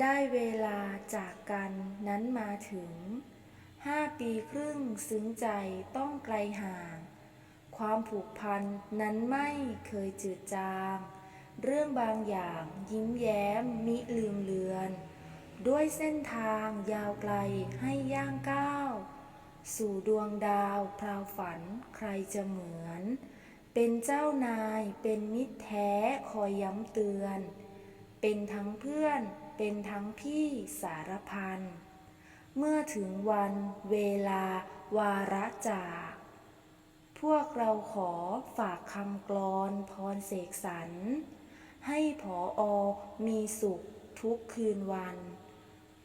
ได้เวลาจากกันนั้นมาถึงห้าปีครึ่งซึ้งใจต้องไกลห่าง ความผูกพันนั้นไม่เคยจืดจาง เรื่องบางอย่างยิ้มแย้มมิลืมเลือน ด้วยเส้นทางยาวไกลให้ย่างก้าว สู่ดวงดาวพราวฝันใครจะเหมือน เป็นเจ้านายเป็นมิตรแท้คอยย้ำเตือน เป็นทั้งเพื่อน เป็นทั้งพี่สารพัน เมื่อถึงวันเวลาวาระจาก พวกเราขอฝากคำกลอนพรเสกสรร ให้ผออมีสุขทุกคืนวัน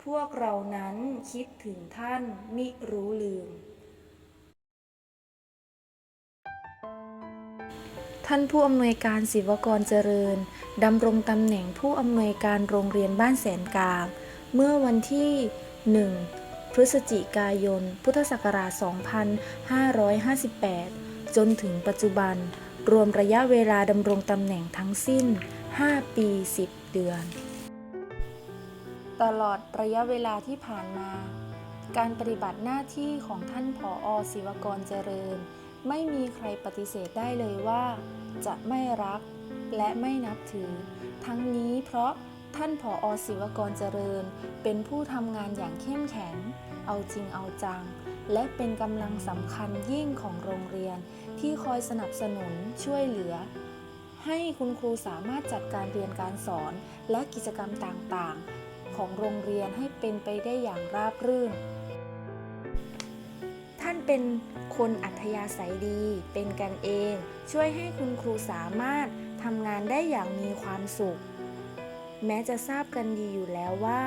พวกเรานั้นคิดถึงท่านมิรู้ลืม ท่านผู้อำนวยการศิวกรเจริญดำรงตำแหน่งผู้อำนวยการโรงเรียนบ้านแสนกลางเมื่อวันที่ 1 พฤศจิกายน พุทธศักราช 2558 จนถึงปัจจุบัน รวมระยะเวลาดำรงตำแหน่งทั้งสิ้น 5 ปี 10 เดือน ตลอดระยะเวลาที่ผ่านมา การปฏิบัติหน้าที่ของท่านผออศิวกรเจริญ ไม่มีใครปฏิเสธได้เลยว่า จะไม่รักและไม่นับถือ ทั้งนี้เพราะท่านผออศิวกรเจริญ เป็นผู้ทำงานอย่างเข้มแข็ง เอาจริงเอาจัง และเป็นกำลังสำคัญยิ่งของโรงเรียน ที่คอยสนับสนุนช่วยเหลือ ให้คุณครูสามารถจัดการเรียนการสอนและกิจกรรมต่างๆ ของโรงเรียนให้เป็นไปได้อย่างราบรื่น ท่านเป็น คนอัธยาศัยดี เป็นกันเอง ช่วยให้คุณครูสามารถทำงานได้อย่างมีความสุข แม้จะทราบกันดีอยู่แล้วว่า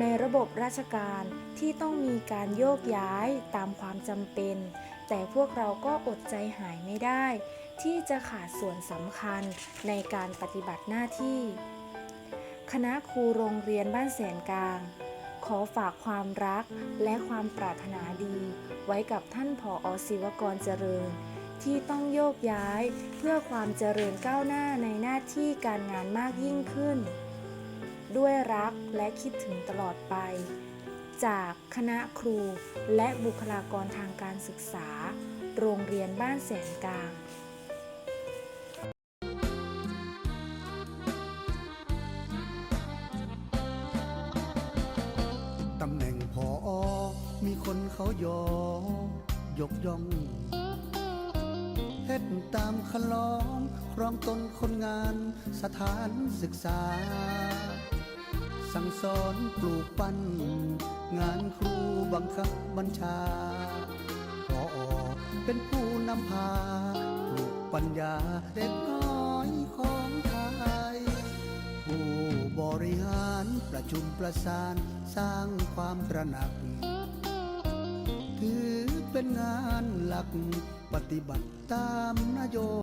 ในระบบราชการที่ต้องมีการโยกย้ายตามความจำเป็น แต่พวกเราก็อดใจหายไม่ได้ ที่จะขาดส่วนสำคัญในการปฏิบัติหน้าที่ คณะครูโรงเรียนบ้านแสนกลาง ขอฝากความรักและความปรารถนาดีไว้กับท่านผออศิวกรเจริญ ที่ต้องโยกย้ายเพื่อความเจริญก้าวหน้าในหน้าที่การงานมากยิ่งขึ้น ด้วยรักและคิดถึงตลอดไป จากคณะครูและบุคลากรทางการศึกษา โรงเรียนบ้านแสนกลาง คนเขายอยกย่องเฮ็ดตามคันลองครองตนคนงานสถานศึกษา สั่งสอนปลูกปั้น งานครูบังคับบัญชาพออเป็นผู้นำพาปลูกปัญญาเด็กน้อยของไทย ผู้บริหารประชุมประสานสร้างความตระหนัก ถือเป็นงานหลักปฏิบัติตามนโย